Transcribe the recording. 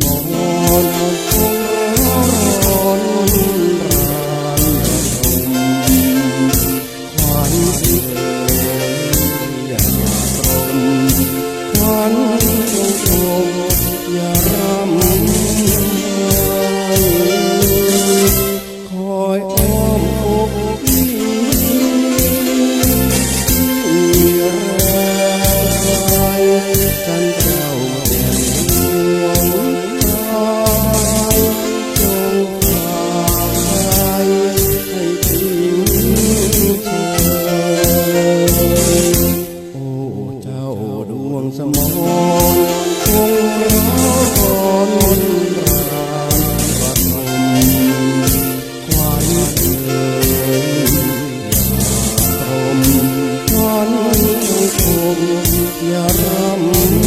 มนร้อน oğlum yaram